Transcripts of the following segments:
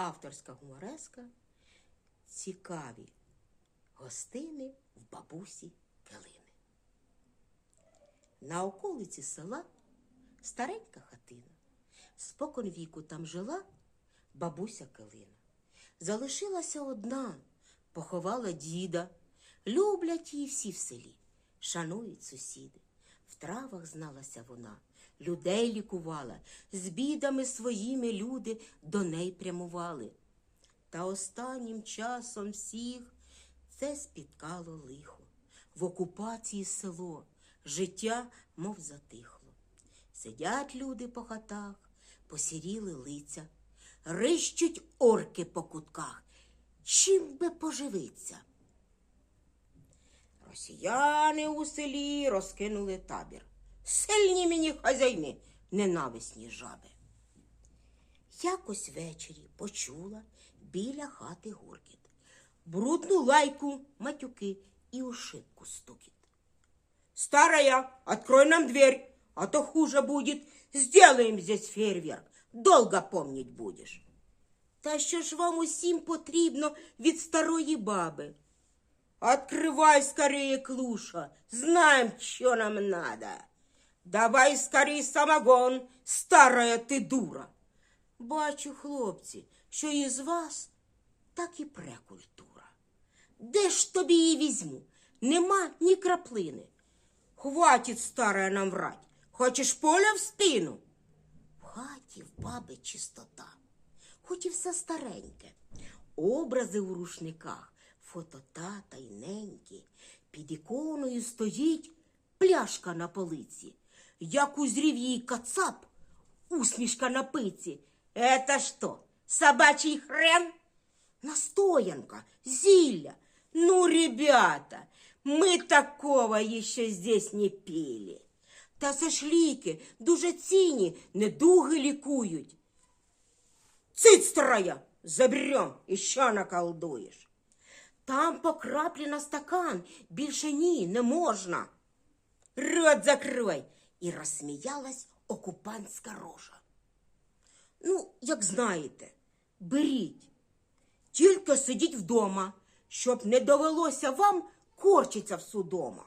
авторська гумореска Цікаві гостини в бабусі Килини. На околиці села старенька хатина. Спокон віку там жила бабуся Килина. Залишилася одна, поховала діда. Люблять її всі в селі, шанують сусіди. В травах зналася вона, людей лікувала, з бідами своїми люди до неї прямували. Та останнім часом всіх це спіткало лихо. В окупації село, життя, мов затихло. Сидять люди по хатах, посіріли лиця, рищуть орки по кутках. Чим би поживиться? Росіяни у селі розкинули табір. Сильні мені хазяйни, ненависні жаби. Якось ввечері почула біля хати гуркіт. Брудну лайку, матюки і у шибку стукіт. Старая, открой нам дверь, а то хуже будет. Сделаем здесь фейерверк. Долго помнить будешь. Та що ж вам усім потрібно від старої баби? Открывай скорее, Клуша, знаем, что нам надо. Давай скорее самогон, старая ти дура. Бачу, хлопці, що із вас так і пре культура. Де ж тобі її візьму? Нема ні краплини. Хватить, старая, нам врать. Хочеш поля в спину? В хаті в баби чистота, хоч і все стареньке. Образи у рушниках, фото тата й неньки. Під іконою стоїть пляшка на полиці. Як узрів її кацап, усмішка на пиці. Это что, собачий хрен? Настоянка, зілля. Ну, ребята, ми такого еще здесь не пили. Та це ж ліки, дуже цінні, недуги лікують. Цить старая, заберем, еще наколдуєш. Там по краплі на стакан, більше ні, не можна. Рот закривай. І розсміялась окупантська рожа. Ну, як знаєте, беріть. Тільки сидіть вдома, щоб не довелося вам корчиться всудома.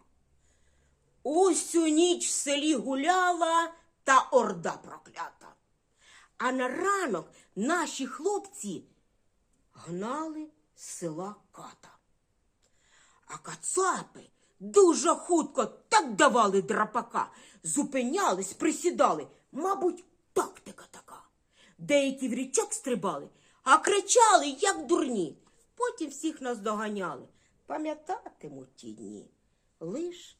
Усю ніч в селі гуляла та орда проклята. А на ранок наші хлопці гнали з села ката. Кацапи дуже хутко так давали драпака, зупинялись, присідали. Мабуть, тактика така. Деякі в річок стрибали, а кричали, як дурні. Потім всіх нас доганяли. Пам'ятатимуть ті дні. Лиш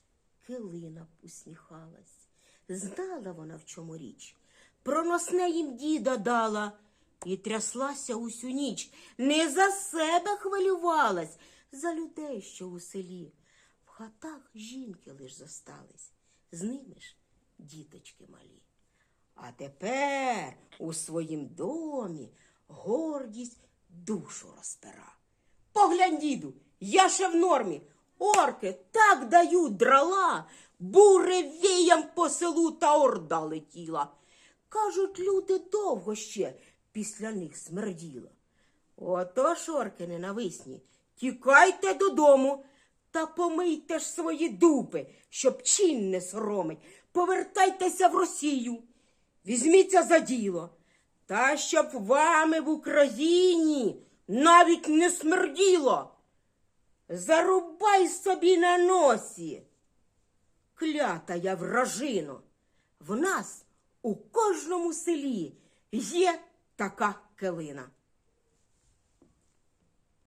килина усміхалась. Знала вона, в чому річ. Проносне їм діда дала і тряслася усю ніч. Не за себе хвилювалась, за людей, що у селі. В хатах жінки лиш зостались, з ними ж діточки малі. А тепер у своїм домі гордість душу розпира. Поглянь, діду, я ще в нормі. Орки так дають драла, бури віям по селу та орда летіла. Кажуть, люди довго ще після них смерділо. Ото ж орки ненависні, тікайте додому та помийте ж свої дупи, щоб чин не соромить. Повертайтеся в Росію, візьміться за діло. Та щоб вами в Україні навіть не смерділо. Зарубай собі на носі. Клята я вражино. В нас у кожному селі є така килина.